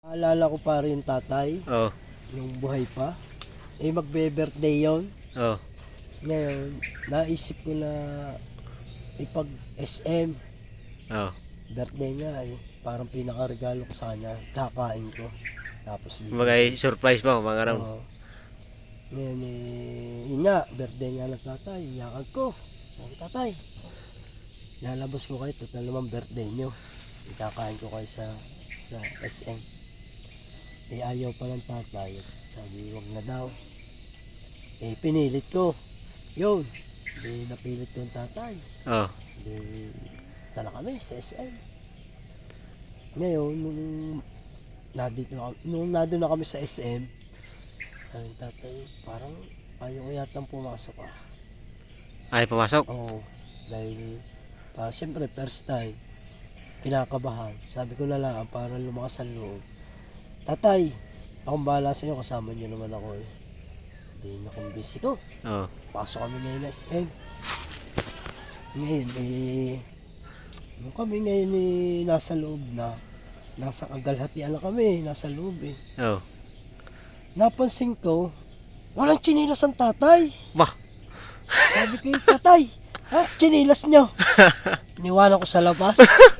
Alala ko pa rin tatay, Oh. nung buhay pa. Eh magbe-birthday yon. Oh. Ngayon, naisip ko na ipag SM. Oh. Birthday nga eh. Parang pinakaregalo ko sa kanya. Kakain ko. Tapos Magay surprise mo mga ram. Oo. Ngayon eh, yun nga, birthday nga ng tatay. Yakag ko. Sabi tatay, lalabas ko kayo. Total naman birthday nyo. Ikakain ko kayo sa, sa SM. Eh ayaw pa ng tatay. Sabi, wag na daw. Eh pinilit ko. Yun. Hindi napilit ko yung tatay. Oh. Hindi tala kami sa SM. Ngayon, nung nandito na, kami- nung nandun na kami sa SM, sabi tatay, parang ayaw ko yatang pumasok ah. Ay pumasok. Oo, dahil para siyempre first time, kinakabahan. Sabi ko na lang, para lumakas ang loob. Tatay, akong bahala sa inyo, kasama niyo naman ako eh. Hindi na kumbisi ko. Oh. Pasok kami ngayon na SM. Ngayon, eh, nung kami ngayon eh, nasa loob na, nasa kagalhatian na kami, nasa loob eh. Oh. Napansin ko, walang chinilas ang tatay. Bah. Sabi ko, tatay, ha, chinilas nyo. Niwanan ko sa labas.